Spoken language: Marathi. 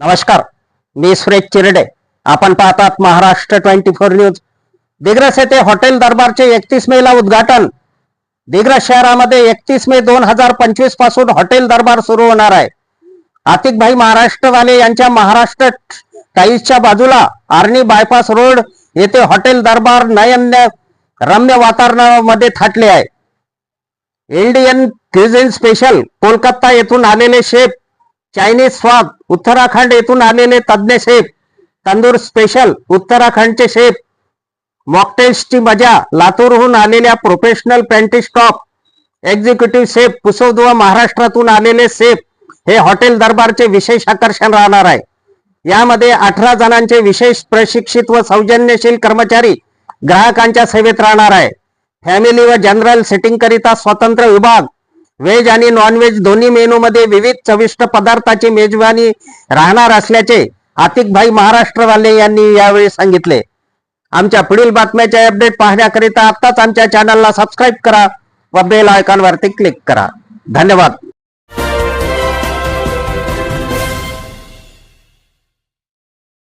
नमस्कार मी सुरेश चिरडे. आपण पाहतात Maharashtra twenty four news. Digras येथे हॉटेल दरबारचे एकतीस मे ला उद्घाटन. दिग्रस शहरामध्ये एकतीस मे दोन हजार पंचवीसपासून हॉटेल दरबार सुरू होणार आहे. आतिकभाई महाराष्ट्रवाले यांच्या महाराष्ट्र टाईजच्या बाजूला आर्णी बायपास रोड येथे हॉटेल दरबार नयन्य रम्य वातावरणामध्ये थाटले आहे. इंडियन क्युझिन स्पेशल कोलकाता येथून आलेले शेफ चायनीज स्वाद उत्तराखंड येथून आलेले तज्ज्ञ शेफ तंदूर स्पेशल उत्तराखंडचे शेफ मॉकटेल्सची मजा लातूरहून आलेल्या professional pantry staff executive chef पुसोद व महाराष्ट्रातून आलेले सेफ हे हॉटेल दरबारचे विशेष आकर्षण राहणार आहे. यामध्ये अठरा जणांचे विशेष प्रशिक्षित व सौजन्यशील कर्मचारी ग्राहकांच्या सेवेत राहणार आहे. फॅमिली व जनरल सिटिंग करिता स्वतंत्र विभाग व्हेज आणि नॉनव्हेज दोन्ही मेनू मध्ये विविध चविष्ट पदार्थाची मेजवानी राहणार असल्याचे आतिकभाई महाराष्ट्रवाले यांनी यावेळी सांगितले. आमच्या पुढील बातम्याचे अपडेट पाहण्याकरिता आताच आमच्या चॅनलला सबस्क्राईब करा व बेल आयकॉनवरती क्लिक करा. धन्यवाद.